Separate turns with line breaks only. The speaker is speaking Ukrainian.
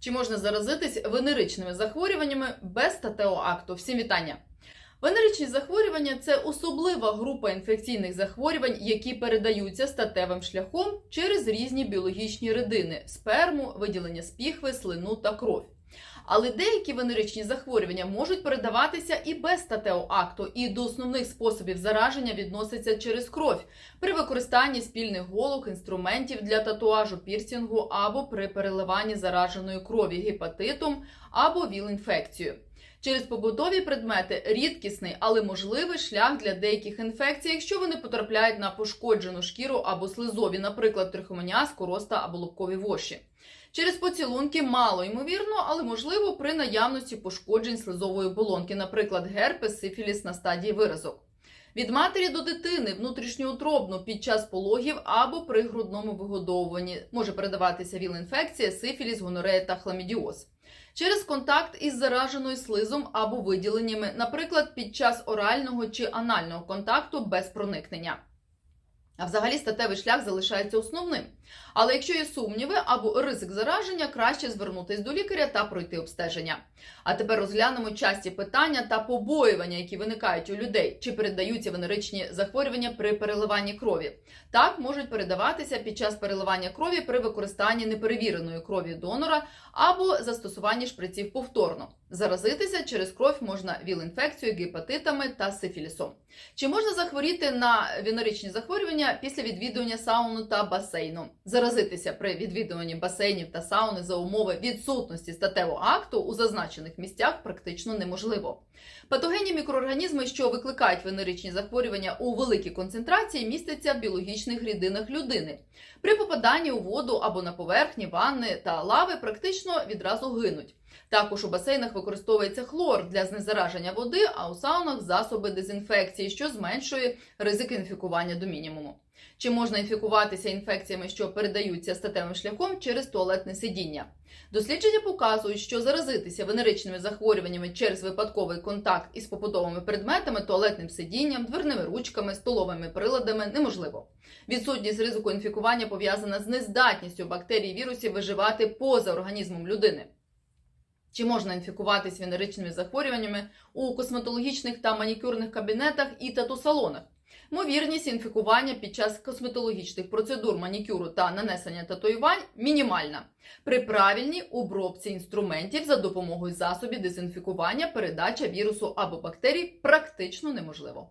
Чи можна заразитись венеричними захворюваннями без ТТО-акту? Всім вітання! Венеричні захворювання це особлива група інфекційних захворювань, які передаються статевим шляхом через різні біологічні рідини сперму, виділення з піхви, слину та кров. Але деякі венеричні захворювання можуть передаватися і без статеоакту, акту, і до основних способів зараження відносяться через кров при використанні спільних голок, інструментів для татуажу, пірсінгу або при переливанні зараженої крові гепатитом або віл-інфекцією. Через побутові предмети рідкісний, але можливий шлях для деяких інфекцій, якщо вони потрапляють на пошкоджену шкіру або слизові, наприклад, трихомоніаз, короста або лобкові воші. Через поцілунки мало ймовірно, але можливо при наявності пошкоджень слизової оболонки, наприклад, герпес, сифіліс на стадії виразок. Від матері до дитини внутрішньоутробно під час пологів або при грудному вигодовуванні може передаватися віл-інфекція, сифіліс, гонорея та хламідіоз. Через контакт із зараженою слизом або виділеннями, наприклад, під час орального чи анального контакту без проникнення. А взагалі статевий шлях залишається основним. Але якщо є сумніви або ризик зараження, краще звернутись до лікаря та пройти обстеження. А тепер розглянемо часті питання та побоювання, які виникають у людей, чи передаються венеричні захворювання при переливанні крові. Так можуть передаватися під час переливання крові при використанні неперевіреної крові донора або застосуванні шприців повторно. Заразитися через кров можна віл-інфекцією, гепатитами та сифілісом. Чи можна захворіти на венеричні захворювання після відвідування сауну та басейну? Заразитися при відвідуванні басейнів та сауни за умови відсутності статевого акту у зазначених місцях практично неможливо. Патогенні мікроорганізми, що викликають венеричні захворювання у великій концентрації, містяться в біологічних рідинах людини. При попаданні у воду або на поверхні ванни та лави практично відразу гинуть. Також у басейнах використовується хлор для знезараження води, а у саунах засоби дезінфекції, що зменшує ризик інфікування до мінімуму. Чи можна інфікуватися інфекціями, що передаються статевим шляхом через туалетне сидіння? Дослідження показують, що заразитися венеричними захворюваннями через випадковий контакт із побутовими предметами, туалетним сидінням, дверними ручками, столовими приладами неможливо. Відсутність ризику інфікування пов'язана з нездатністю бактерій вірусів виживати поза організмом людини. Чи можна інфікуватись венеричними захворюваннями у косметологічних та манікюрних кабінетах і тату-салонах? Ймовірність інфікування під час косметологічних процедур манікюру та нанесення татуювань мінімальна. При правильній обробці інструментів за допомогою засобів дезінфікування передача вірусу або бактерій практично неможливо.